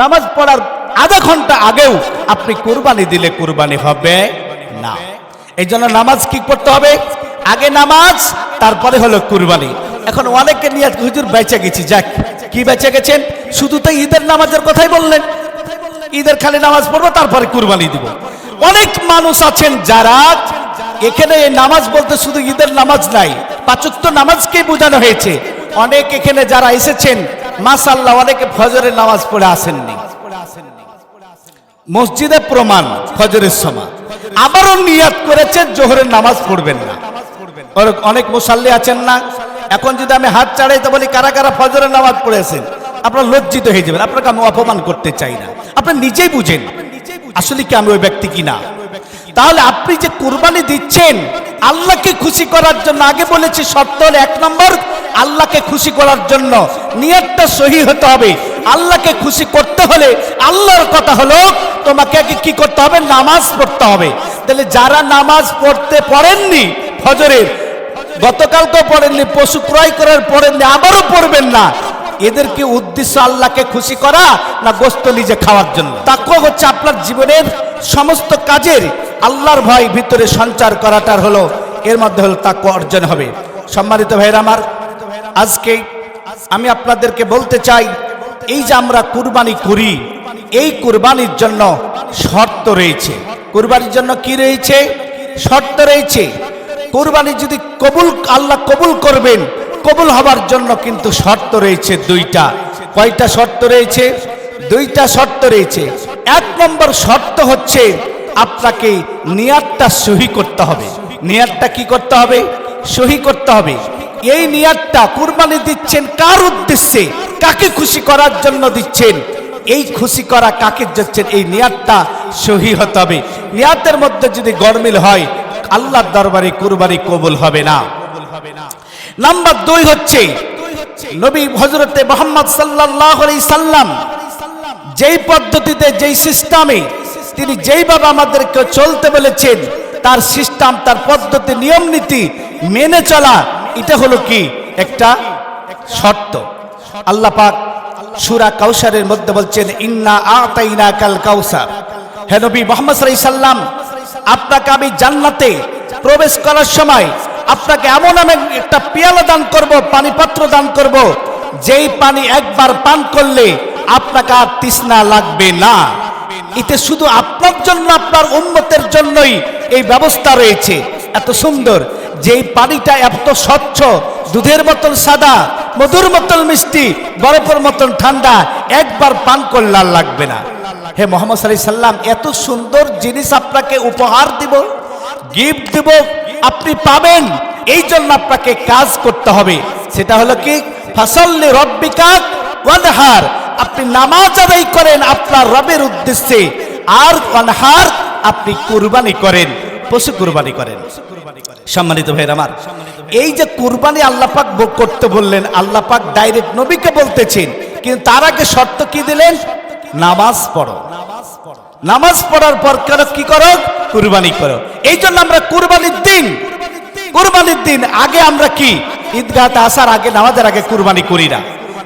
নামাজ পড়ার আধা ঘণ্টা আগেও আপনি কুরবানি দিলে কুরবানি হবে না। এই জন্য নামাজ কি করতে হবে? আগে নামাজ, তারপরে হলো কুরবানি। এখন অনেকে নিয়ে হুজুর বেঁচে গেছি, যাক, কি বেঁচে গেছেন? শুধু তো ঈদের নামাজের কথাই বললেন। ঈদের খালি নামাজ পড়ব, তারপরে কুরবানি দিব। অনেক মানুষ আছেন যারা এখানে নামাজ বলতে শুধু ঈদের নামাজ নাই পাঁচত্ব নামাজকে বোঝানো হয়েছে। অনেক এখানে যারা এসেছেন মাসাল্লাহ অনেকে ফজরের নামাজ পড়ে আসেননি। মসজিদে প্রমাণ, ফজরের সময়। আবারও নিয়াত করেছেন জোহরের নামাজ পড়বেন না। অনেক মুসাল্লি আছেন না? এখন যদি আমি হাত চাড়াই, তো বলি, কারা কারা ফজরের নামাজ পড়েছেন? আপনার লজ্জিত হয়ে যাবেন। আপনাকে আমি অপমান করতে চাই না। আপনি নিজেই বুঝেন, আসলে কি আমি ওই ব্যক্তি কিনা? তাহলে আপনি যে কুরবানি দিচ্ছেন, আল্লাহকে খুশি করার জন্য আগে বলেছি, শর্ত এক নম্বর আল্লাহকে খুশি করার জন্য নিয়তটা সহি হতে হবে। আল্লাহকে খুশি করতে হলে আল্লাহর কথা হলো তোমাকে আগে কি করতে হবে? নামাজ পড়তে হবে। তাহলে যারা নামাজ পড়তে পড়েননি ফজরের গতকাল তো পড়েননি পশু ক্রয় করার পড়েননি আবারও পড়বেন না। এদেরকে উদ্দেশ্য আল্লাহকে খুশি করা না গোস্ত নিজে খাওয়ার জন্য? তাকুয়া হচ্ছে আপনার জীবনের সমস্ত কাজের আল্লাহর ভয় ভিতরে সঞ্চার করাটার হলো, এর মধ্যে হলো তাকুয়া অর্জন হবে। সম্মানিত ভাইয়ের আমার আজকে আমি আপনাদেরকে বলতে চাই, এই যে আমরা কুরবানি করি, এই কুরবানির জন্য শর্ত রয়েছে। কুরবানির জন্য কি রয়েছে? শর্ত রয়েছে, কোরবানি যদি কবুল, আল্লাহ কবুল করবেন, কবুল হবার জন্য কিন্তু শর্ত রয়েছে দুইটা। কয়টা শর্ত রয়েছে? দুইটা শর্ত রয়েছে। এক নম্বর শর্ত হচ্ছে আপনাকে নিয়াতটা সহি করতে হবে। নিয়াতটা কি করতে হবে? সহি করতে হবে। এই নিয়াতটা কুরবানি দিচ্ছেন কার উদ্দেশ্যে? কাকে খুশি করার জন্য দিচ্ছেন? এই খুশি করা কাকে যাচ্ছেন এই নিয়াতটা সহি হতে হবে। নিয়াতের মধ্যে যদি গরমিল হয়, আল্লাহর দরবারে কুরবানি কবুল হবে না। নাম্বার দুই হচ্ছে, নবী হজরতে মোহাম্মদ সাল্লাহ সাল্লাম যেই পদ্ধতিতে, যেই সিস্টেমে তিনি যেইভাবে আমাদেরকে চলতে বলেছেন, তার সিস্টেম, তার পদ্ধতি, নিয়ম নীতি মেনে চলা এটা হলো কি? একটা শর্ত। আল্লাহ পাক সুরা কাউসারের মধ্যে বলছেন, ইন্না আতাইনা কাল কাউসার হে নবী মোহাম্মদ সাল্লাম, আপনাকে আমি জান্নাতে প্রবেশ করার সময় আপনাকে এমন আমি একটা পেয়ালা দান করব পানি পাত্র দান করব, যেই পানি একবার পান করলে আপনাকে আর তৃষ্ণা লাগবে না। এতে শুধু আপনার জন্য, আপনার উন্মতের জন্যই এই ব্যবস্থা রয়েছে। এত সুন্দর। যেই পানিটা এত স্বচ্ছ, দুধের মতন সাদা, মধুর মতন মিষ্টি, বরফের মতন ঠান্ডা, একবার পান করলে আর লাগবে না। হে মোহাম্মদ সাল্লাহ সাল্লাম, এত সুন্দর জিনিস আপনাকে উপহার দিব, গিফট দিব, আপনি পাবেন, এই জন্য আপনাকে কাজ করতে হবে। সেটা হলো কি? ফাসল্লি রব্বিকা ওয়ানহার, আপনি নামাজ আদায় করেন আপনার রবের উদ্দেশ্যে, আর ওয়ানহার আপনি কুরবানি করেন। পশু কুরবানি করেন। সম্মানিত ভাইয়ের আমার, এই যে কুরবানি আল্লাহ পাক ব- করতে বললেন, আল্লাহ পাক ডাইরেক্ট নবীকে বলতেছেন, কিন্তু তার আগে শর্ত কি দিলেন? নামাজ পড়ো। নামাজ পড়ার পর কেন কি করো? কুরবানি করো। এই জন্য আমরা কুরবানির দিন কুরবানির দিন আগে আমরা কি? ঈদগাহতে আসার আগে, নামাজের আগে কুরবানি করি না।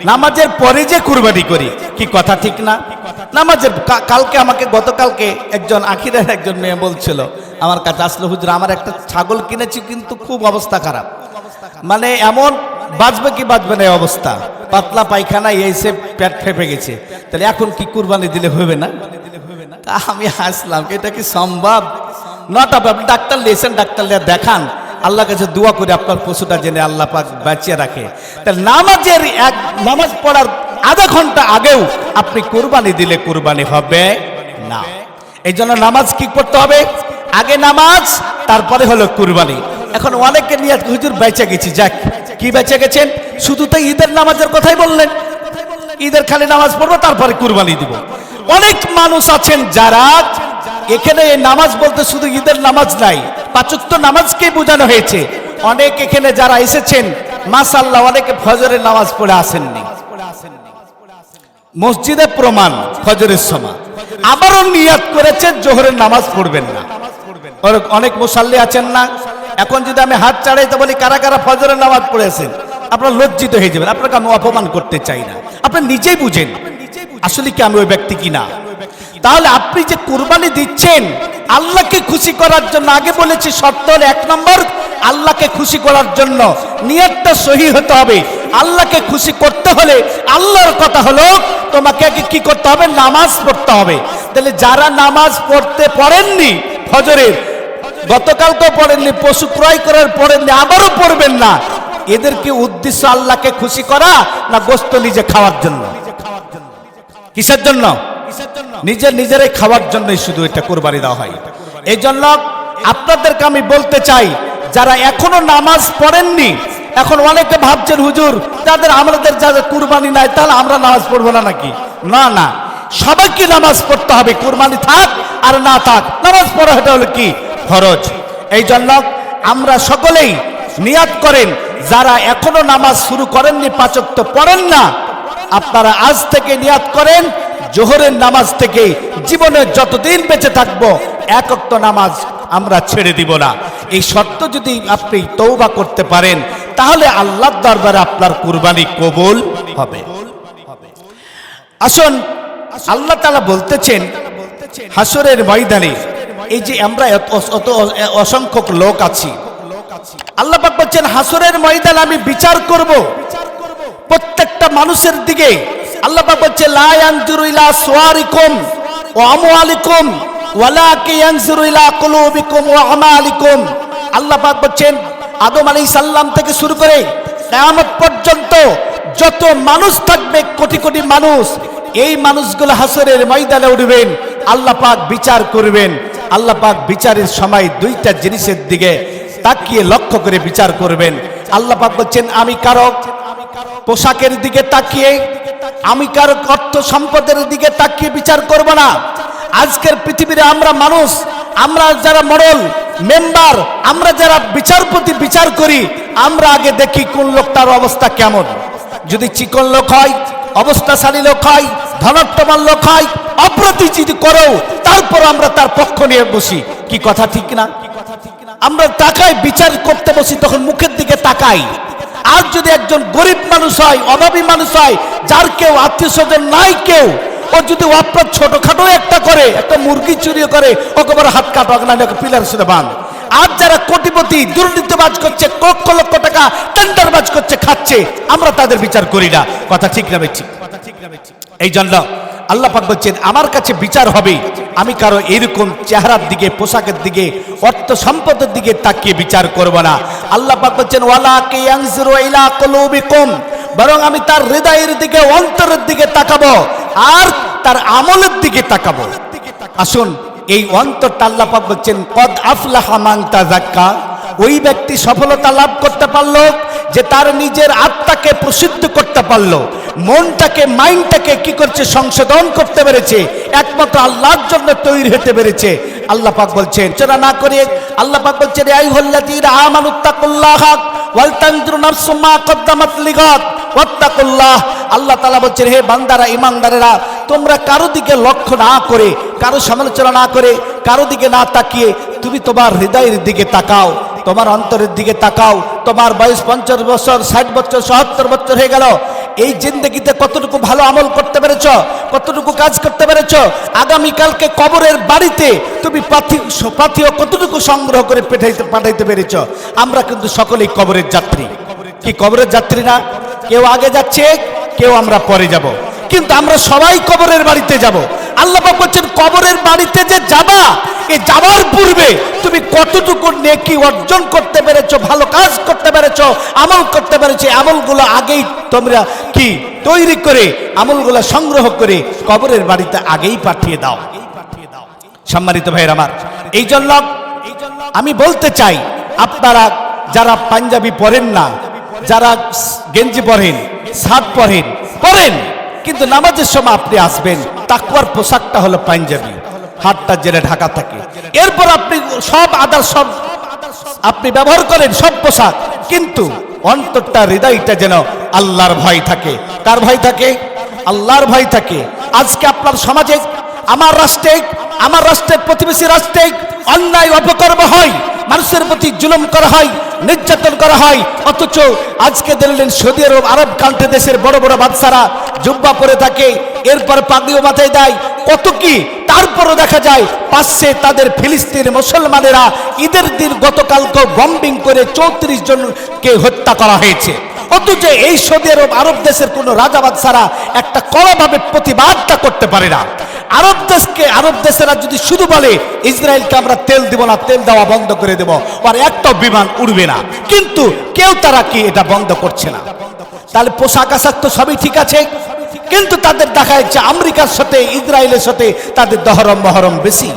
নামাজের পরে যে কুরবানি করি, কি কথা ঠিক না? নামাজের কালকে আমাকে গতকালকে একজন আখিরের একজন মেয়ে বলছিল আমার কাছে আসলো, হুজুর, আমার একটা ছাগল কিনেছি, কিন্তু খুব অবস্থা খারাপ। মানে এমন বাঁচবে কি বাঁচবে না এই অবস্থা? পাতলা পায়খানা এসে পেট ফেপে গেছে। তাহলে এখন কি কুরবানি দিলে হবে না? তা আমি হাসলাম এটা কি সম্ভব? নট আপনি ডাক্তার লেসেন ডাক্তার দেখান। আল্লাহ কাছে দোয়া করে আপনার পশুটা জেনে আল্লাহ পাক বাঁচিয়ে রাখে। তাহলে নামাজের এক, নামাজ পড়ার আধা ঘণ্টা আগেও আপনি কুরবানি দিলে কুরবানি হবে না। এই জন্য নামাজ কি করতে হবে? আগে নামাজ, তারপরে হলো কুরবানি। এখন অনেকে নিয়ে হুজুর বেঁচে গেছি, যাক, কি বেঁচে গেছেন? শুধু তো ঈদের নামাজের কথাই বললেন। ঈদের খালি নামাজ পড়ব, তারপরে কুরবানি দিব। অনেক মানুষ আছেন যারা এখানে নামাজ বলতে শুধু ঈদের নামাজ নাই পাঁচত্ব নামাজকে বোঝানো হয়েছে। অনেক এখানে যারা এসেছেন মাসাল্লাহ অনেকে ফজরের নামাজ পড়ে আসেননি। মসজিদে প্রমাণ, ফজরের সময়। আবারও নিয়াত করেছে জোহরের নামাজ পড়বেন না। অনেক মুসাল্লি আছেন না। এখন যদি আমি হাত চাড়াই তো বলি কারা কারা ফজরের নামাজ পড়েছেন? আপনার লজ্জিত হয়ে যাবেন। আপনাকে আমি অপমান করতে চাই না। আপনি নিজেই বুঝেন। আসলে কি আমি ওই ব্যক্তি কিনা। তাহলে আপনি যে কুরবানি দিচ্ছেন আল্লাহকে খুশি করার জন্য আগে বলেছি শর্ত হলো এক নম্বর আল্লাহকে খুশি করার জন্য নিয়তটা সহি হতে হবে। আল্লাহকে খুশি করতে হলে আল্লাহর কথা হলো তোমাকে আগে কি করতে হবে? নামাজ পড়তে হবে। তাহলে যারা নামাজ পড়তে পড়েননি ফজরের। গতকালকেও পড়েননি, পশু ক্রয় করার পড়েননি, আবারও পড়বেন না। এদেরকে উদ্দেশ্য আল্লাহকে খুশি করা না গোস্ত নিজে খাওয়ার জন্য? কিসের জন্য? নিজের নিজেরাই খাওয়ার জন্যই শুধু এটা কোরবানি দেওয়া হয়। এই জন্য আপনাদেরকে আমি বলতে চাই, যারা এখনও নামাজ পড়েননি, এখন অনেকে ভাবছেন, হুজুর, তাদের আমাদের যাদের কুরবানি নাই, তাহলে আমরা নামাজ পড়ব না নাকি? না না। সবাইকে নামাজ পড়তে হবে, কুরবানি থাক আর না থাক। নামাজ পড়া এটা হলো কি? ফরজ। এই জন্য আমরা সকলেই নিয়াত করেন, যারা এখনও নামাজ শুরু করেননি তো পড়েন না, আপনারা আজ থেকে নিয়াত করেন, জোহরের নামাজ থেকে জীবনে যতদিন বেঁচে থাকব, এক অক্ত নামাজ আমরা ছেড়ে দিব না। এই শর্ত যদি আপনি তৌবা করতে পারেন, তাহলে আল্লাহর দরবারে আপনার কুরবানি কবুল হবে। আসুন আল্লাহ তালা বলতেছেন হাসরের ময়দানে এই যে আমরা অত অসংখ্যক লোক আছি। আল্লাহ পাক বলছেন হাসরের ময়দান আমি বিচার করব। প্রত্যেকটা মানুষের দিকে আল্লাহ পাক বলছে লা ইয়ানজুরু ইলা সুয়ারিকুম ওয়া আমওয়ালিকুম ওয়ালাকি ইয়ানজুরু ইলা কুলুবিকুম ওয়া আমালিকুম। আল্লাহ পাক বলছেন আদম আলাইহিস সালাম থেকে শুরু করে কিয়ামত পর্যন্ত যত মানুষ থাকবে কোটি কোটি মানুষ এই মানুষগুলো হাসরের ময়দানে উঠবেন, আল্লাহ পাক বিচার করবেন। আল্লাহ পাক বিচারের সময় দুইটা জিনিসের দিকে তাকিয়ে লক্ষ্য করে বিচার করবেন। আল্লাহ পাক বলছেন, আমি কারও পোশাকের দিকে তাকিয়ে, আমি কারও অর্থ সম্পদের দিকে তাকিয়ে বিচার করব না। আজকের পৃথিবীতে আমরা মানুষ, আমরা যারা মডল, মেম্বার, আমরা যারা বিচারপতি বিচার করি, আমরা আগে দেখি কোন লোকটার অবস্থা কেমন। যদি চিকন লোক হয় অবস্থাশালী লোক হয় ধনত্বমান লোক হয় অপ্রতি যদি করো তারপর আমরা তার পক্ষ নিয়ে বসি। কি কথা ঠিক না? আমরা তাকাই বিচার করতে বসি, তখন মুখের দিকে তাকাই। আর যদি একজন গরিব মানুষ হয়, অভাবী মানুষ হয়, যার কেউ আত্মীয় স্বজন নাই কেউ, ও যদি অপরাধ ছোটখাটো একটা করে, একটা মুরগি চুরি করে, ওকে বড় হাত কাটো না পিলার সুদে বান আর যারা কোটিপতি, দুর্নীতিবাজ করছে, লক্ষ লক্ষ টাকা টেন্ডারবাজ করছে, খাচ্ছে, আমরা তাদের বিচার করি না। কথা ঠিক না বেছি এই জন্য আল্লাহ পাক বলছেন, আমার কাছে বিচার হবে। আমি কারও এরকম চেহারার দিকে, পোশাকের দিকে, অর্থ সম্পদের দিকে তাকিয়ে বিচার করব না। আল্লাহ পাক বলছেন, ওয়ালা কে ইয়ানজুরু ইলা কুলুবিকুম? বরং আমি তার হৃদয়ের দিকে, অন্তরের দিকে তাকাবো, আর তার আমলের দিকে তাকাবো। আসুন এই অন্তরটা আল্লাহ পাক বলছেন, কদ আফলাহা মান তাযাক্কা। ওই ব্যক্তি সফলতা লাভ করতে পারল, যে তার নিজের আত্মাকে প্রসিদ্ধ করতে পারল। মনটাকে, মাইন্ডটাকে কি করছে? সংশোধন করতে পেরেছে। একমাত্র আল্লাহর জন্য তৈরি হতে পেরেছে। আল্লাহ পাক বলছেন সেটা না করে, আল্লাহ পাক বলছেন এই হল্লাতির আমানুত্তাকুল্লাহ ওয়াল তানজুরু নাফসুম কদ্দামাত লিগাত ওয়াত্তাকুল্লাহ। আল্লাহ তালা বলছেন, হে বান্দারা ইমানদারেরা তোমরা কারও দিকে লক্ষ্য না করে, কারও সমালোচনা না করে, কারও দিকে না তাকিয়ে তুমি তোমার হৃদয়ের দিকে তাকাও, তোমার অন্তরের দিকে তাকাও, তোমার বয়স পঞ্চাশ বছর, ষাট বছর, সত্তর বছর হয়ে গেল। এই জিন্দগিতে কতটুকু ভালো আমল করতে পেরেছ, কতটুকু কাজ করতে পেরেছ? আগামীকালকে কবরের বাড়িতে তুমি পাথি, পাথিও কতটুকু সংগ্রহ করে পেঠাইতে, পাঠাইতে পেরেছ? আমরা কিন্তু সকলেই কবরের যাত্রী। কি কবরের যাত্রী না? কেউ আগে যাচ্ছে, কেউ আমরা পরে যাব। কিন্তু আমরা সবাই কবরের বাড়িতে যাব। আল্লাহ বলছেন, কবরের বাড়িতে যে যাবা এই যাওয়ার পূর্বে তুমি কতটুকু নেকি অর্জন করতে পেরেছ, ভালো কাজ করতে পেরেছ, আমল করতে পেরেছ আমলগুলো আগেই তোমরা কি তৈরি করে, আমলগুলো সংগ্রহ করে কবরের বাড়িতে আগেই পাঠিয়ে দাও। সম্মানিত ভাইয়ের আমার, এই জন্য আমি বলতে চাই, আপনারা যারা পাঞ্জাবি পরেন না যারা গেঞ্জি পরেন, শার্ট পরেন পরেন, কিন্তু নামাজের সময় আপনি আসবেন তাকুয়ার পোশাকটা হলো পাঞ্জাবি, হাতটা জেলে ঢাকা থাকে। এরপর আপনি সব আদার সব আপনি ব্যবহার করেন সব পোশাক, কিন্তু অন্তরটা, হৃদয়টা যেন আল্লাহর ভয় থাকে। কার ভয় থাকে? আল্লাহর ভয় থাকে। আজকে আপনার সমাজে, আমার রাষ্ট্রে, আমার রাষ্ট্রের প্রতিবেশী রাষ্ট্রে অন্যায়, অপকর্ম হয়। মানুষের প্রতি জুলুম করা হয়, নির্যাতন করা হয়, অথচ আজকে দেখলেন সৌদি আরব আরব কান্ট্রি দেশের বড় বড় বাদশারা জুব্বা পরে থাকে, এরপর পাগড়িও মাথায় দেয়, কত কি? তারপরও দেখা যায়, পাশে তাদের ফিলিস্তিন মুসলমানেরা ঈদের দিন গতকালকে বম্বিং করে চৌত্রিশ জনকে হত্যা করা হয়েছে। অথচ এই সৌদি আরব আরব দেশের কোনো রাজাবাদ ছাড়া একটা কড়াভাবে প্রতিবাদটা করতে পারে না। আরব দেশকে, আরব দেশেরা যদি শুধু বলে, ইসরায়েলকে আমরা তেল দিব না, তেল দেওয়া বন্ধ করে দেব, আর একটাও বিমান উড়বে না। কিন্তু কেউ তারা কি এটা বন্ধ করছে না? তাহলে পোশাক আশাক তো সবই ঠিক আছে, কিন্তু তাদের দেখা যাচ্ছে আমেরিকার সাথে, ইসরায়েলের সাথে তাদের দহরম মহরম বেশি।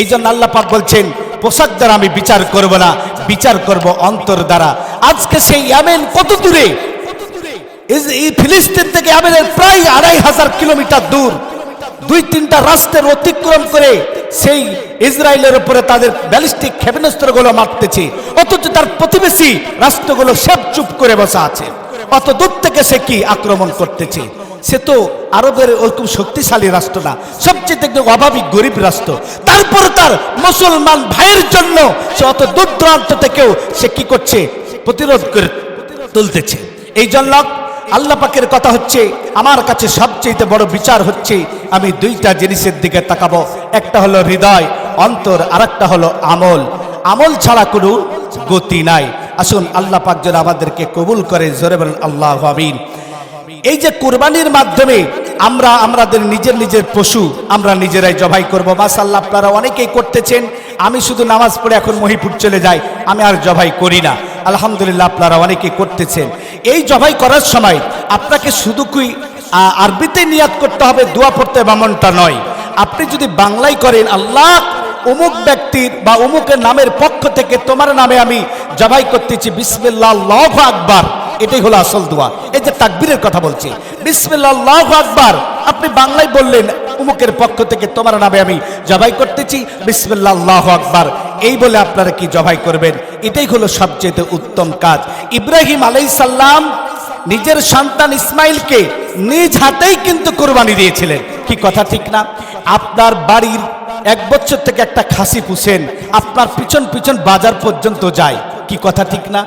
এই জন্য আল্লাহ পাক বলছেন, পোশাক দ্বারা আমি বিচার করব না বিচার করব অন্তর দ্বারা। আজকে সেই ইয়ামেন কত দূরে? ফিলিস্তিন থেকে ইয়ামেনের প্রায় আড়াই হাজার কিলোমিটার দূর। দুই তিনটা রাষ্ট্রের অতিক্রম করে সেই ইসরায়েলের উপরে তাদের ব্যালিস্টিক ক্ষেপণাস্ত্রগুলো মারতেছে। অথচ তার প্রতিবেশী রাষ্ট্রগুলো সব চুপ করে বসা আছে। অত দূর থেকে সে কি আক্রমণ করতেছে? সে তো আরবের ওরকম শক্তিশালী রাষ্ট্র না, সবচেয়ে একদম অভাবী গরিব রাষ্ট্র। তারপরে তার মুসলমান ভাইয়ের জন্য সে অত দূর দূরান্ত থেকেও সে কি করছে? প্রতিরোধ করে তুলতেছে। এই জন্য আল্লাহ পাকের কথা হচ্ছে, আমার কাছে সবচেয়ে বড় বিচার হচ্ছে, আমি দুইটা জিনিসের দিকে তাকাবো। একটা হলো হৃদয়, অন্তর আর একটা হলো আমল। আমল ছাড়া কোনো গতি নাই। আসুন আল্লাহ পাক যেন আমাদেরকে কবুল করে, জোরে বলেন আল্লাহ আমিন। এই যে কোরবানির মাধ্যমে আমরা আমাদের নিজের নিজের পশু আমরা নিজেরাই জবাই করব। মাসাল্লাহ আপনারা অনেকেই করতেছেন, আমি শুধু নামাজ পড়ে এখন মহিপুর চলে যাই, আমি আর জবাই করি না। আলহামদুলিল্লাহ, আপনারা অনেকেই করতেছেন। এই জবাই করার সময় আপনাকে শুধু কি আরবিতে নিয়াত করতে হবে, দোয়া পড়তে এমনটা নয়। আপনি যদি বাংলায় করেন, আল্লাহ অমুক ব্যক্তির বা অমুকের নামের পক্ষ থেকে তোমার নামে আমি জবাই করতেছি, বিসমিল্লাহ, আল্লাহু আকবার। এটাই হলো আসল দোয়া। এই যে তাকবীরের কথা বলছি। বিসমিল্লাহ আকবার। আপনি বাংলায় বললেন, উমুকের পক্ষ থেকে তোমার নামে আমি জবাই করতেছি। বিসমিল্লাহ আকবার। এই বলে আপনারা কি জবাই করবেন? এটাই হলো সবচেয়ে উত্তম কাজ। ইব্রাহিম আলাইহিস সালাম নিজের সন্তান ইসমাইলকে নিজ হাতেই কিন্তু কোরবানি দিয়েছিলেন। কি কথা ঠিক না? আপনার বাড়ির এক বছর থেকে একটা খাসি পুষেন, আপনার পিছন পিছন বাজার পর্যন্ত যায়। কি কথা ঠিক না?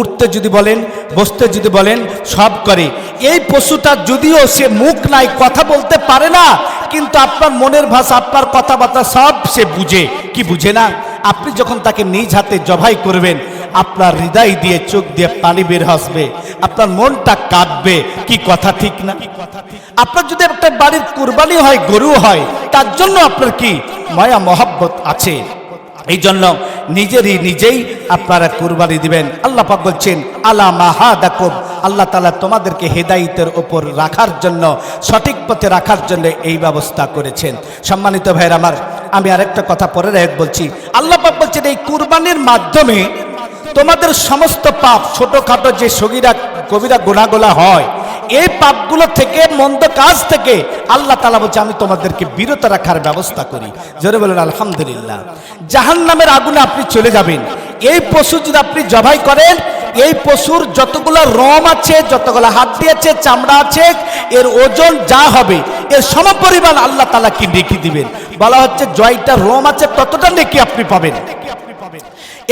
উঠতে যদি বলেন, বসতে যদি বলেন, সব করে। এই পশুটা যদিও সে মুখ নাই, কথা বলতে পারে না, কিন্তু আপনার মনের ভাষা, আপনার কথাবার্তা সব সে বুঝে। কি বুঝে না? আপনি যখন তাকে নিজ হাতে জবাই করবেন, আপনার হৃদয় দিয়ে, চোখ দিয়ে পানি বের হাসবে, আপনার মনটা কাঁদবে। কি কথা ঠিক না? আপনার যদি একটা বাড়ির কুরবানি হয়, গরু হয়, তার জন্য আপনার কি মায়া, মহাব্বত আছে? এই জন্য নিজেরই নিজেই আপনারা কুরবানি দিবেন। আল্লাহ পাক বলছেন, আলা মাহা দাকুব আল্লাহ তালা তোমাদেরকে হেদাইতের ওপর রাখার জন্য, সঠিক পথে রাখার জন্য এই ব্যবস্থা করেছেন। সম্মানিত ভাইয়ের আমার, আমি আরেকটা কথা পরে রেখ বলছি। আল্লাহ পাক বলছেন, এই কুরবানির মাধ্যমে তোমাদের সমস্ত পাপ, ছোটখাটো যে সগিরা কবিরা গুণাগুলা হয় এই পাপগুলো থেকে মন্দ কাজ থেকে আল্লাহ তালা বলছে আমি তোমাদেরকে বিরত রাখার ব্যবস্থা করি। জোরে বলেন আলহামদুলিল্লাহ। জাহান নামের আগুনে আপনি চলে যাবেন। এই পশু যদি আপনি জবাই করেন এই পশুর যতগুলো রম আছে যতগুলো হাড্ডি আছে চামড়া আছে এর ওজন যা হবে এর সমপরিমাণ আল্লাহ তালা কি নেকি দিবেন? বলা হচ্ছে জয়টা রম আছে ততটা নেকি আপনি পাবেন।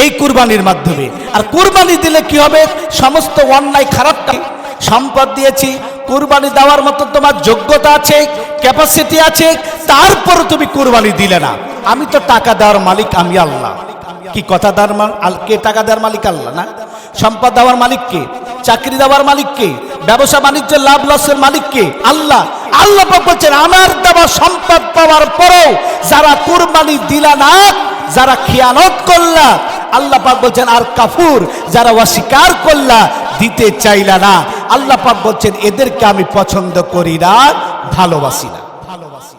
এই কুরবানির মাধ্যমে। আর কুরবানি দিলে কি হবে? সমস্ত অন্যায় খারাপ কাজ, সম্পদ দিয়েছি, কুরবানি দেওয়ার মতো তোমার যোগ্যতা আছে ক্যাপাসিটি আছে তারপর তুমি কুরবানি দিলে না। আমি তো টাকা দেওয়ার মালিক, আমি আল্লাহ। কি কথা দেওয়ার কে টাকা দেওয়ার মালিক আল্লাহ না? সম্পদ দেওয়ার মালিক কে? চাকরি দেওয়ার মালিক কে? ব্যবসা বাণিজ্যের লাভ লসের মালিক কে? আল্লাহ। আল্লাহ বলছেন, আমার দেওয়া সম্পদ পাওয়ার পরেও যারা কুরবানি দিলা না, যারা খেয়ানত করলা, আল্লাহ বলছেন, আর কাফুর যারা অস্বীকার করলা দিতে চাইলা না। আল্লাহ পাক বলছেন, এদেরকে আমি পছন্দ করি না, ভালোবাসি না। ভালোবাসি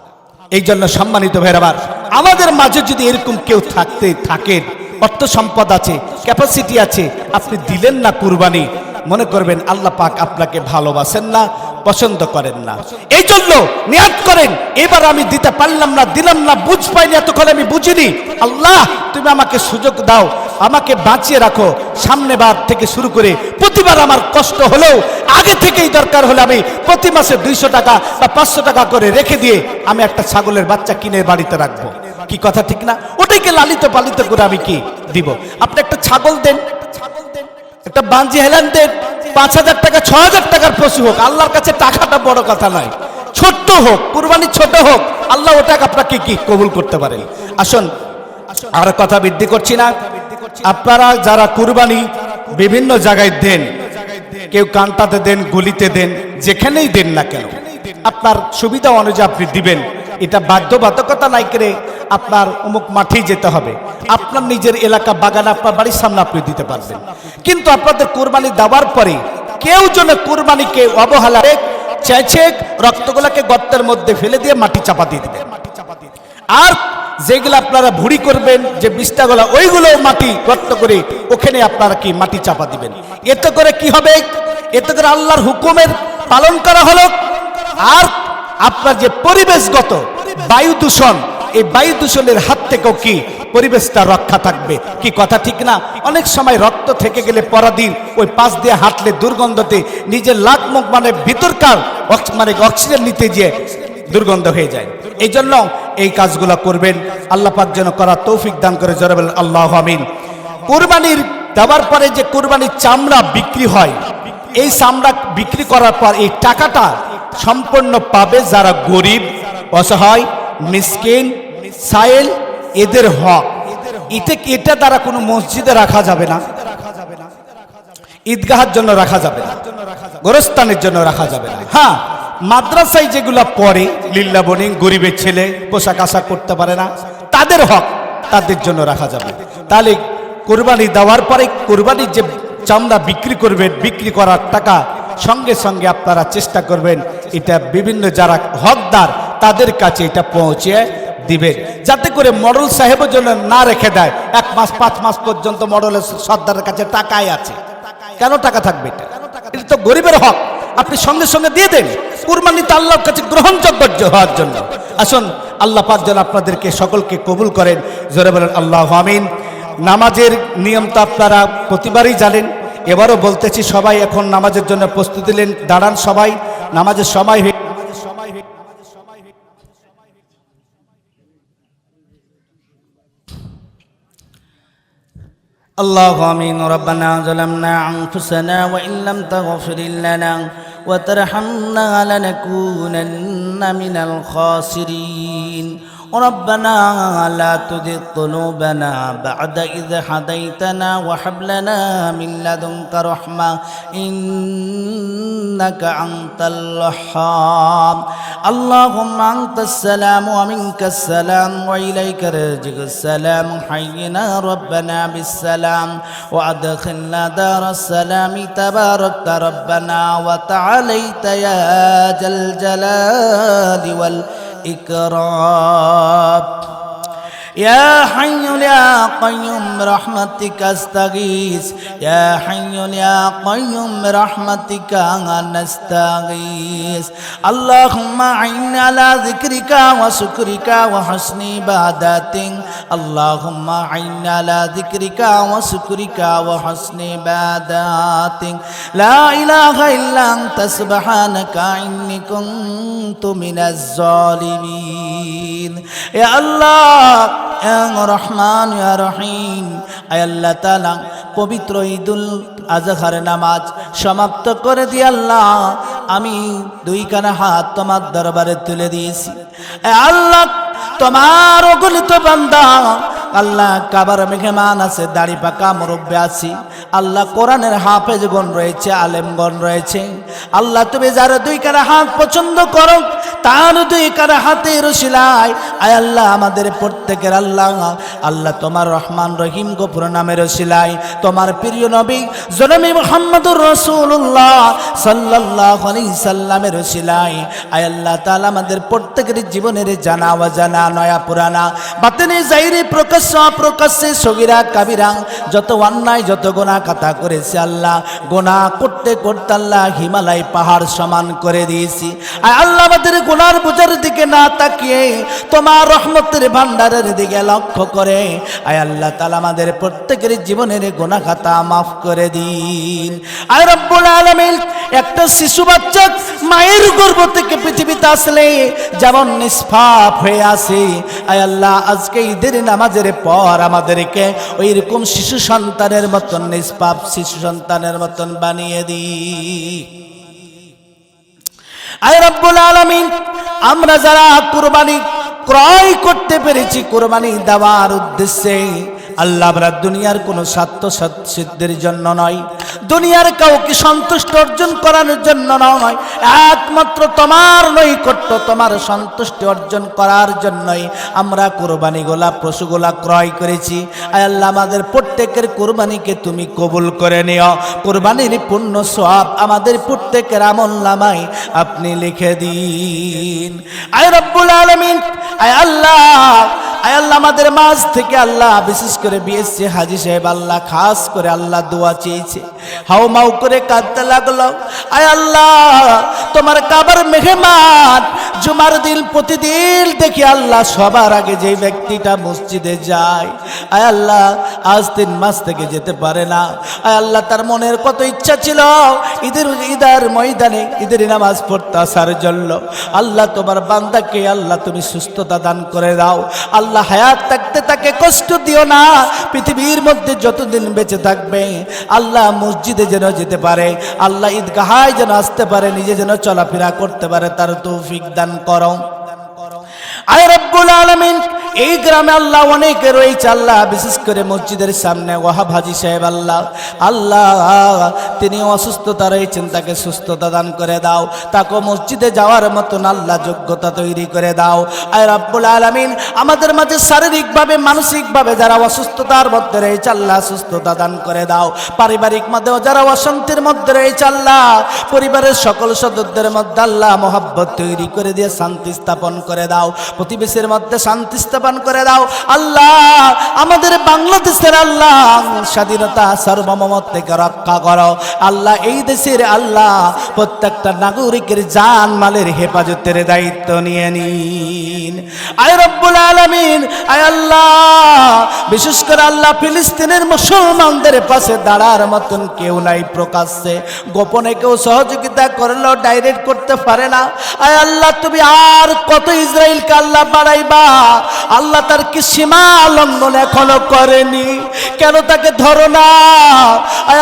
এই জন্য সম্মানিত ভাইয়ের আমাদের মাঝে যদি এরকম কেউ থাকতে থাকেন, অর্থ সম্পদ আছে ক্যাপাসিটি আছে, আপনি দিলেন না কুরবানি, মনে করবেন আল্লাহ পাক আপনাকে ভালোবাসেন না, পছন্দ করেন না। এই জন্য নিয়াদ করেন, এবার আমি দিতে পারলাম না, দিলাম না, বুঝ পাইনি, এতক্ষণ আমি বুঝিনি। আল্লাহ, তুমি আমাকে সুযোগ দাও আমাকে বাঁচিয়ে রাখো। সামনে বার থেকে শুরু করে প্রতিবার আমার কষ্ট হলেও আগে থেকেই দরকার হলে আমি প্রতি মাসে দুইশো টাকা বা পাঁচশো টাকা করে রেখে দিয়ে আমি একটা ছাগলের বাচ্চা কিনে বাড়িতে রাখব। কি কথা ঠিক না? ওটাকে লালিত পালিত করে আমি কি দিব? আপনি একটা ছাগল দেন, একটা বাঞ্জি হেলান দেন, পাঁচ হাজার টাকা, ছ হাজার টাকার পশু হোক, আল্লাহর কাছে টাকাটা বড় কথা নয়। ছোট্ট হোক, কুরবানি ছোট হোক, আল্লাহ ওটাকে আপনাকে কি কবুল করতে পারেন? আসুন, আর কথা বৃদ্ধি করছি না। আপনারা যারা কুরবানি বিভিন্ন জায়গায় দেন, কেউ কানটাতে দেন, গলিতে দেন, যেখানেই দেন না কেন, আপনার সুবিধা অনুযায়ী আপনি দিবেন। এটা বাধ্যবাধকতা নাই করে আপনার অমুক মাঠেই যেতে হবে। আপনার নিজের এলাকা, বাগান, আপনার বাড়ির সামনে আপনি দিতে পারবেন। কিন্তু আপনাদের কোরবানি দেওয়ার পরে কেউ যেন কোরবানিকে অবহেলা চেঁচে রক্তগুলাকে গর্তের মধ্যে ফেলে দিয়ে মাটি চাপা দিয়ে দিবেন আর যেগুলো আপনারা ভুড়ি করবেন, যে বিষ্টাগুলা ওইগুলো মাটি গর্ত করে ওখানে আপনারা কি মাটি চাপা দিবেন? এতে করে কি হবে? এতে করে আল্লাহর হুকুমের পালন করা হলো। আর আপনার যে পরিবেশগত বায়ু দূষণ, এই বায়ু দূষণের হাত থেকেও কি পরিবেশটা রক্ষা থাকবে? কি কথা ঠিক না? অনেক সময় রক্ত থেকে গেলে পরাদিন ওই পাশ দিয়ে হাঁটলে দুর্গন্ধতে নিজের লাখ মুখ মানে ভিতরকার মানে অক্সিজেন নিতে গিয়ে দুর্গন্ধ হয়ে যায়। এই জন্য এই কাজগুলো করবেন। আল্লাহ পাক যেন করার তৌফিক দান করে জোরে বলেন, আল্লাহ আমিন। কোরবানির দেওয়ার পরে যে কোরবানির চামড়া বিক্রি হয়, এই চামড়া বিক্রি করার পর এই টাকাটা সম্পূর্ণ পাবে যারা গরিব, অসহায়, মিসকিন সাইল এদের হক। এতে এটা দ্বারা কোনো মসজিদে রাখা যাবে না? ঈদগাহের জন্য রাখা যাবে না। গোরস্থানের জন্য রাখা যাবে না। হ্যাঁ মাদ্রাসায় যেগুলো পড়ে, লিল্লা বনিং গরিবের ছেলে, পোশাক আশাক করতে পারে না, তাদের হক তাদের জন্য রাখা যাবে। তাহলে কোরবানি দেওয়ার পরে কোরবানির যে চামড়া বিক্রি করবেন, বিক্রি করার টাকা সঙ্গে সঙ্গে আপনারা চেষ্টা করবেন, এটা বিভিন্ন যারা হকদার, তাদের কাছে এটা পৌঁছে দিবেন। যাতে করে মডল সাহেবের জন্য না রেখে দেয়, এক মাস, পাঁচ মাস পর্যন্ত মডলের সর্দারের কাছে টাকাই আছে। কেন টাকা থাকবে এটা? এটা তো গরিবের হক। আপনি সঙ্গে সঙ্গে দিয়ে দেন কুরবানি তো আল্লাহর কাছে গ্রহণযোগ্য হওয়ার জন্য আসুন আল্লাহ পাক যেন আপনাদেরকে সকলকে কবুল করেন জোরে বলেন আল্লাহ আমিন নামাজের নিয়ম তো আপনারা প্রতিবারই জানেন এবারও বলতেছি সবাই এখন নামাজের জন্য প্রস্তুতি নেন দাঁড়ান সবাই নামাজের সময় হয়ে اللهم امين ربنا ظلمنا انفسنا وان لم تغفر لنا وترحمنا لنكونن من الخاسرين. ربنا لا تزغ قلوبنا بعد إذ هديتنا وهب لنا من لدنك رحمة إنك أنت الوهاب. اللهم أنت السلام ومنك السلام وإليك رجع السلام. حينا ربنا بالسلام وأدخلنا دار السلام. تباركت ربنا وتعاليت يا ذا الجلال والإكرام. ইকরাব। يا حي يا قيوم برحمتك أستغيث. يا حي يا قيوم برحمتك نستغيث. اللهم عين على ذكرك وشكرك وحسن عبادتك. اللهم عين على ذكرك وشكرك وحسن عبادتك. لا إله إلا أنت سبحانك إني كنت من الظالمين. يا الله রহমান তাআলা, পবিত্র ঈদুল আজহার নামাজ সমাপ্ত করে দিয়ে আল্লাহ। আমি দুই কানা হাত তোমার দরবারে তুলে দিয়েছি। আল্লাহ, তোমার অগণিত বান্দা। আল্লাহ, কাবার মেঘমান আছে, দাড়ি পাকা মুরব্বী আছি। আল্লাহ, কোরআনের হাফেজ গণ রয়েছে আলেমগণ রয়েছে। আল্লাহ, তুমি যার দুই কারা হাত পছন্দ করো তার দুই কারা হাতে রসিলাই আয় আল্লাহ আমাদের প্রত্যেকের আল্লাহ। আল্লাহ তোমার রহমান রহিম গফুর নামের রসিলাই তোমার প্রিয় নবী জনমী মোহাম্মদুর রসুল্লাহ সাল্লাহ সাল্লামের রসিলাই আয় আল্লাহ তাআলা আমাদের প্রত্যেকের জীবনের জানা অজানা, নয়া, পুরানা, বাতেনে যাইরে প্রকাশ্য, অপ্রকাশ্যে, সগিরা, কাবিরা, যত অন্যায়, যত গোনা কাতা করেছে আল্লাহ। গোনা করতে করতে আল্লাহ হিমালয় পাহাড় সমান করে দিয়েছি। আর আল্লাহ আমাদের গুনার বুঝার দিকে না তাকিয়ে তোমার রহমতের ভান্ডারের দিকে লক্ষ্য করে। আয় আল্লাহ তালা আমাদের প্রত্যেকের জীবনের গুণা খাতা মাফ করে দিন। আয় রব্বুল আলমিন, একটা শিশু বাচ্চা মায়ের গর্ভ থেকে পৃথিবীতে আসলে যেমন নিষ্পাপ হয়ে আসে। আয় আল্লাহ, আজকে ঈদের নামাজের পর আমাদেরকে ওই রকম শিশু সন্তানের মতন, নিষ্পাপ শিশু সন্তানের মতন বানিয়ে দিই। আমরা যারা কোরবানি ক্রয় করতে পেরেছি কোরবানি দেওয়ার উদ্দেশ্যে আল্লাহ আমরা দুনিয়ার কোনো স্বার্থ সিদ্ধির জন্য নয়। দুনিয়ার কাউকে সন্তুষ্ট অর্জন করানোর জন্য নয়। একমাত্র তোমার নৈকট্য, তোমার সন্তুষ্টি অর্জন করার জন্যই আমরা কোরবানিগুলা পশুগুলা ক্রয় করেছি। আল্লাহ, আমাদের প্রত্যেকের কোরবানিকে তুমি কবুল করে নিও। কোরবানির পূর্ণ সব আমাদের প্রত্যেকের আমল নামাই আপনি লিখে দিন। আয় রব্বুল আলমিন, আয় আল্লাহ আল্লাহ আমাদের মাঝ থেকে আল্লাহ, বিশেষ করে বিএসসি হাজি সাহেব, আল্লাহ খাস করে আল্লাহ দোয়া চেয়েছে। হাও মাউ করে কাঁদতে লাগল। আয় আল্লাহ, তোমার কাবার মেহমান জুমার দিন প্রতিদিন দেখি আল্লাহ সবার আগে যে ব্যক্তিটা মসজিদে যায়। আয় আল্লাহ, আজ তিন মাস থেকে যেতে পারে না। আয় আল্লাহ, তার মনের কত ইচ্ছা ছিল। ঈদের, ঈদার ময়দানে ঈদের নামাজ পড়তে আসার জন্য। আল্লাহ, তোমার বান্দাকে আল্লাহ তুমি সুস্থতা দান করে দাও। আল্লাহ হায়াত থাকতে তাকে কষ্ট দিও না। পৃথিবীর মধ্যে যতদিন বেঁচে থাকবে, আল্লাহ মসজিদে যেন যেতে পারে, আল্লাহ ঈদগাহায় যেন আসতে পারে, নিজে যেন চলাফেরা করতে পারে, তার তৌফিক দান করো। আয় রব্বুল আলমিন এই গ্রামে আল্লাহ অনেকে রয়েছে, আল্লাহ, বিশেষ করে মসজিদের সামনে, ওয়াহাব হাজি সাহেব আল্লাহ আল্লাহ, তিনি অসুস্থতা রয়েছেন, তাকে সুস্থতা দান করে দাও, তাকে মসজিদে যাওয়ার মতন আল্লাহ যোগ্যতা তৈরি করে দাও। আয় রব্বুল আলমিন, আমাদের মাঝে শারীরিকভাবে, মানসিকভাবে যারা অসুস্থতার মধ্যে রয়েছে, আল্লাহ সুস্থতা দান করে দাও। পারিবারিক মধ্যেও যারা অশান্তির মধ্যে রয়েছে, আল্লাহ, পরিবারের সকল সদস্যদের মধ্যে আল্লাহ মোহাব্বত তৈরি করে দিয়ে শান্তি স্থাপন করে দাও। প্রতিবেশীর মধ্যে শান্তি স্থাপন করে দাও। আল্লাহ, আমাদের বাংলাদেশের আল্লাহ, স্বাধীনতা সার্বভৌমত থেকে রক্ষা করো। আল্লাহ, এই দেশের আল্লাহ, প্রত্যেকটা নাগরিকের জান মালের হেফাজতের দায়িত্ব নিয়ে নিন। আয় রব্বুল আলামিন, আয় আল্লাহ, বিশেষ করে আল্লাহ ফিলিস্তিনের মুসলমানদের পাশে দাঁড়ার মতন কেউ নাই প্রকাশ্যে। গোপনে কেউ সহযোগিতা করলেও ডাইরেক্ট করতে পারে না। আয় আল্লাহ, তুমি আর কত ইসরায়েলকে আল্লাহ বাড়াইবা? আল্লাহ তার কি সীমা লঙ্ঘন এখনও করেনি? কেন তাকে ধরো না?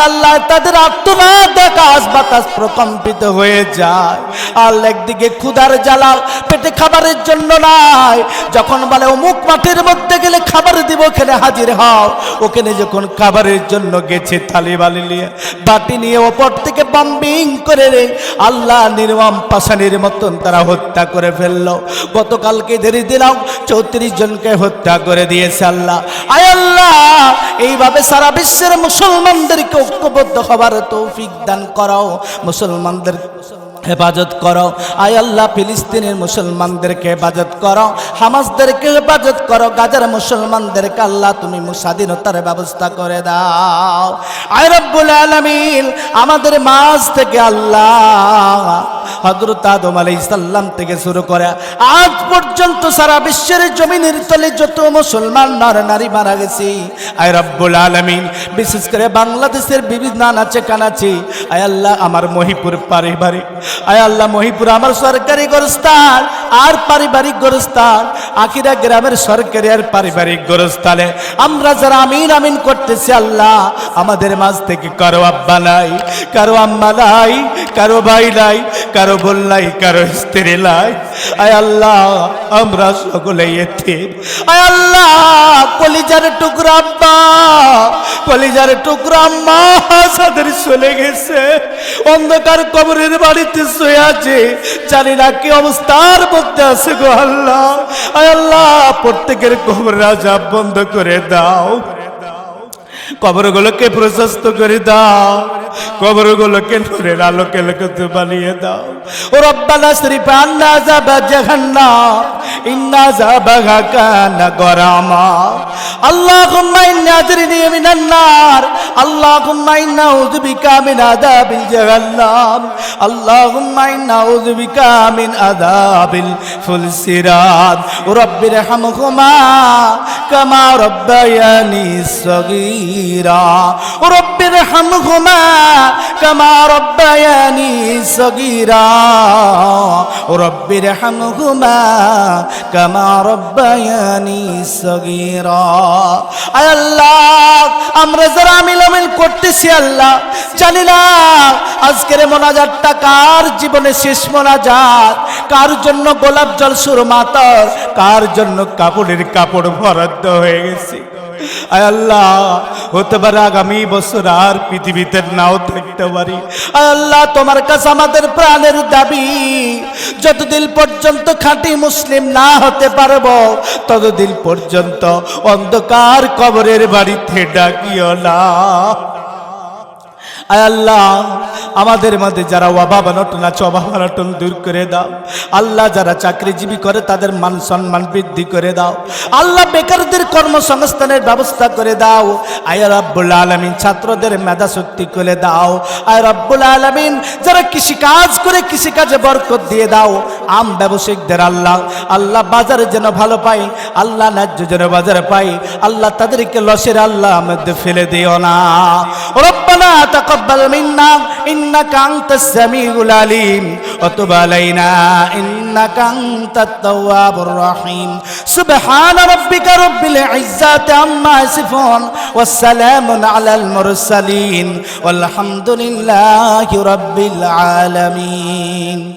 আল্লাহ, তাদের আত্মনাদ আকাশ বাতাস প্রকম্পিত হয়ে যায়। আল্লাহ একদিকে ক্ষুধার জ্বালা পেটে খাবারের জন্য নাই। যখন বলে, অমুক মাঠের মধ্যে গেলে খাবার দিব, ওখানে হাজির হও। ওখানে যখন খাবারের জন্য গেছে, থালি বালি নিয়ে, বাটি নিয়ে ওপর থেকে বম্বিং করে রে, আল্লাহ নির্মম পাশানির মতন তারা হত্যা করে ফেলল। গতকালকে দেরি দিলাম, চৌত্রিশ জনকে হত্যা করে দিয়েছে আল্লাহ। আয় আল্লাহ, এইভাবে সারা বিশ্বের মুসলমানদেরকে ঐক্যবদ্ধ হবার তৌফিক দান করাও, মুসলমানদের হেফাজত করো। আয় আল্লাহ, ফিলিস্তিনের মুসলমানদেরকে হেফাজত করো, হামাসদেরকে হেফাজত করো, গাজার মুসলমানদেরকে আল্লাহ তুমি স্বাধীনতার ব্যবস্থা করে দাও। আয় রব্বুল আলামিন, আমাদের মাঝ থেকে আল্লাহ হজরত আদম আলাই সাল্লাম থেকে শুরু করে আজ পর্যন্ত সারা বিশ্বের জমিনের তলে যত মুসলমান নর নারী মারা গেছি। আয় রব্বুল আলামিন, বিশেষ করে বাংলাদেশের বিভিন্ন আনাচে কানাচে আয় আল্লাহ আমার মহিপুর পারিবারিক, আয় আল্লাহ মহিপুর আমার সরকারি গোরস্থান আর পারিবারিক গোরস্থান। আখিরা গ্রামের সরকারি আর পারিবারিক গোরস্থানে আমরা যারা আমিন আমিন করতেছি আল্লাহ, আমাদের মাঝ থেকে কারও আব্বা নাই, কারও আম্মা নাই, কারও ভাই নাই কারও বোন নাই কারও স্ত্রী নাই আয় আল্লাহ, আমরা সকলে এতে আয় আল্লাহ, কলিজার টুকরা আব্বা, কলিজার টুকরা আম্মা সাদের চলে গেছে। অন্ধকার কবরের বাড়িতে শুয়ে আছে, জানি না কি অবস্থার মধ্যে আছে গো আল্লাহ। আয় আল্লাহ, প্রত্যেকের কবর রাজা বন্ধ করে দাও। কবরগুলোকে প্রশস্ত করে দাও। কবরগুলোকে নূরের আলোকে লোকে বানিয়ে দাও। ও রব্বানা শরীফ আন্না যাবা জাহান্নাম, ইন্না যাবাহা কানা গরামা। আল্লাহুম্মা ইন্না আজরিনি মিনান নার, আল্লাহুম্মা ইন্না আউযু বিকা মিন আযাবিল জাহান্নাম, আল্লাহুম্মা ইন্না আউযু বিকা মিন আযাবিল ফুলসিরাত। রব্বির হামহুমা কামা রব্বায়ানি সগীরা। রব্বির হামহুমা কামা রব্বায়ানি সগীরা। রব্বির হামহুমা কামা রব্বায়ানি সগীরা। আয় আল্লাহ, আমরা যারা আমিল করতেছি আল্লাহ, জানি না আজকের মোনাজাতটা কার জীবনে শেষ মোনাজাত, কার জন্য গোলাপ জল সুর মাতর কার জন্য কাপড়ের কাপড় বরাদ্দ হয়ে গেছে। আয় আল্লাহ হতে পারে আগামী বছর আর পৃথিবীতে নাও থাকতে পারি। আল্লাহ, তোমার কাছে আমাদের প্রাণের দাবি, যতদিন পর্যন্ত খাঁটি মুসলিম না হতে পারব, ততদিন পর্যন্ত অন্ধকার কবরের বাড়িতে ডাকিও না। আল্লাহ, আমাদের মধ্যে যারা অভাব অনটন আছে, অভাব অনটন দূর করে দাও। আল্লাহ যারা চাকরিজীবী করে, তাদের মান সম্মান বৃদ্ধি করে দাও। আল্লাহ বেকারদের কর্মসংস্থানের ব্যবস্থা করে দাও। আয় রব্বুল আলমিন, ছাত্রদের মেধা শক্তি করে দাও। আয় রব্বুল আলমিন, যারা কৃষিকাজ করে কৃষিকাজে বরকত দিয়ে দাও। আম ব্যবসায়িকদের আল্লাহ আল্লাহ বাজারে যেন ভালো পাই, আল্লাহ ন্যায্য যেন বাজারে পাই, আল্লাহ তাদেরকে লসের আল্লাহ মধ্যে ফেলে দিও না। রব্বানা তাকাব্বাল মিন্না, ইন্নাকা আনতাস সামিউল আলিম। ওয়া তুব আলাইনা, ইন্নাকা আনতাত তাওয়াবুর রহিম। সুবহান রাব্বিকা রব্বিল ইজ্জাতি আম্মা ইয়াসিফুন ওয়া সালামুন আলাল মুরসালিন। ওয়াল হামদুলিল্লাহি রাব্বিল আলামিন।